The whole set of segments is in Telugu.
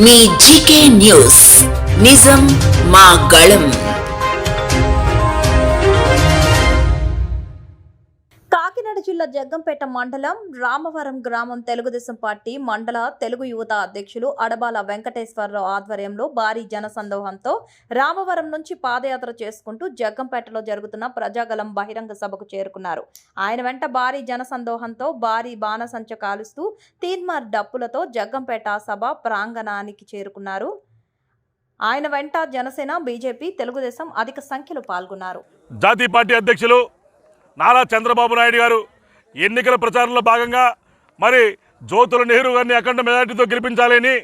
మీ జీకే న్యూస్. నిజం మా గళం. జిల్లా జగ్గంపేట మండలం రామవరం గ్రామం తెలుగుదేశం పార్టీ మండల తెలుగు యువత అధ్యక్షులు అడబాల వెంకటేశ్వరరావు ఆధ్వర్యంలో భారీ జనసందోహంతో రామవరం నుంచి పాదయాత్ర చేసుకుంటూ జగ్గంపేటలో జరుగుతున్న ప్రజాగలం బహిరంగ సభకు చేరుకున్నారు. ఆయన వెంట భారీ జనసందోహంతో భారీ బాణసంచ కాలుస్తూ తీన్మార్ డప్పులతో జగ్గంపేట సభ ప్రాంగణానికి చేరుకున్నారు. ఆయన వెంట జనసేన బీజేపీ తెలుగుదేశం అధిక సంఖ్యలో పాల్గొన్నారు. జాతీయ పార్టీ అధ్యక్షులు నారా చంద్రబాబు నాయుడు గారు ఎన్నికల ప్రచారంలో భాగంగా మరి జ్యోతుల నెహ్రూ గారిని అఖండ మెజార్టీతో గెలిపించాలని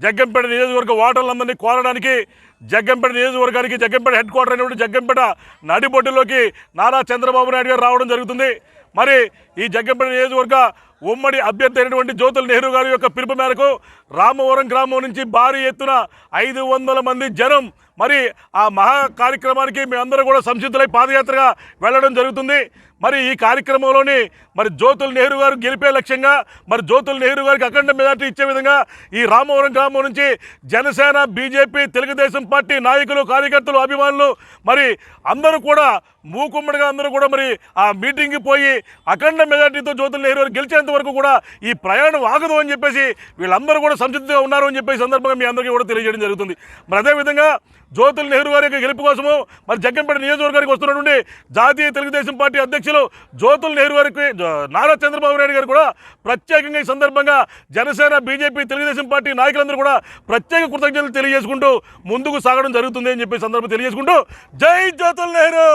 జగ్గంపేట నియోజకవర్గ ఓటర్లందరినీ కోరడానికి జగ్గంపేట నియోజకవర్గానికి జగ్గంపేట హెడ్ క్వార్టర్ అనేటువంటి జగ్గంపేట నడిబొడ్డులోకి నారా చంద్రబాబు నాయుడు గారు రావడం జరుగుతుంది. మరి ఈ జగ్గంపేట నియోజకవర్గ ఉమ్మడి అభ్యర్థి అయినటువంటి జ్యోతుల నెహ్రూ గారి యొక్క పిలుపు మేరకు రామవరం గ్రామం నుంచి భారీ ఎత్తున ఐదు వందల మంది జనం మరి ఆ మహా కార్యక్రమానికి మేమందరూ కూడా సంసిద్ధులై పాదయాత్రగా వెళ్ళడం జరుగుతుంది. మరి ఈ కార్యక్రమంలోని మరి జ్యోతుల నెహ్రూ గారు గెలిపే లక్ష్యంగా మరి జ్యోతుల నెహ్రూ గారికి అఖండ మెజార్టీ ఇచ్చే విధంగా ఈ రామవరం గ్రామం నుంచి జనసేన బీజేపీ తెలుగుదేశం పార్టీ నాయకులు కార్యకర్తలు అభిమానులు మరి అందరూ కూడా మూకుమ్మడిగా అందరూ కూడా మరి ఆ మీటింగ్కి పోయి అఖండ మెజార్టీతో జ్యోతుల నెహ్రూ గారు వరకు కూడా ఈ ప్రయాణం ఆగదు అని చెప్పేసి వీళ్ళందరూ కూడా సంసిద్ధంగా ఉన్నారు అని చెప్పేసి సందర్భంగా మీ అందరికీ కూడా తెలియజేయడం జరుగుతుంది. మరి అదేవిధంగా జ్యోతుల నెహ్రూ గారి యొక్క గెలుపు కోసము మరి జగ్గంపేట నియోజకవర్గానికి వస్తున్నటువంటి జాతీయ తెలుగుదేశం పార్టీ అధ్యక్షులు జ్యోతుల నెహ్రూ గారికి నారా చంద్రబాబు నాయుడు గారు కూడా ప్రత్యేకంగా ఈ సందర్భంగా జనసేన బీజేపీ తెలుగుదేశం పార్టీ నాయకులందరూ కూడా ప్రత్యేక కృతజ్ఞతలు తెలియజేసుకుంటూ ముందుకు సాగడం జరుగుతుంది అని చెప్పి సందర్భం తెలియజేసుకుంటూ జై జ్యోతుల నెహ్రూ!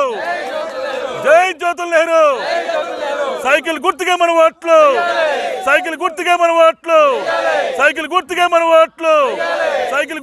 జై జ్యోతుల నెహ్రూ! సైకిల్ గుర్తుగా మన ఓట్లు. సైకిల్ గుర్తుగా మన ఓట్లు. సైకిల్ గుర్తుగా మన ఓట్లు. సైకిల్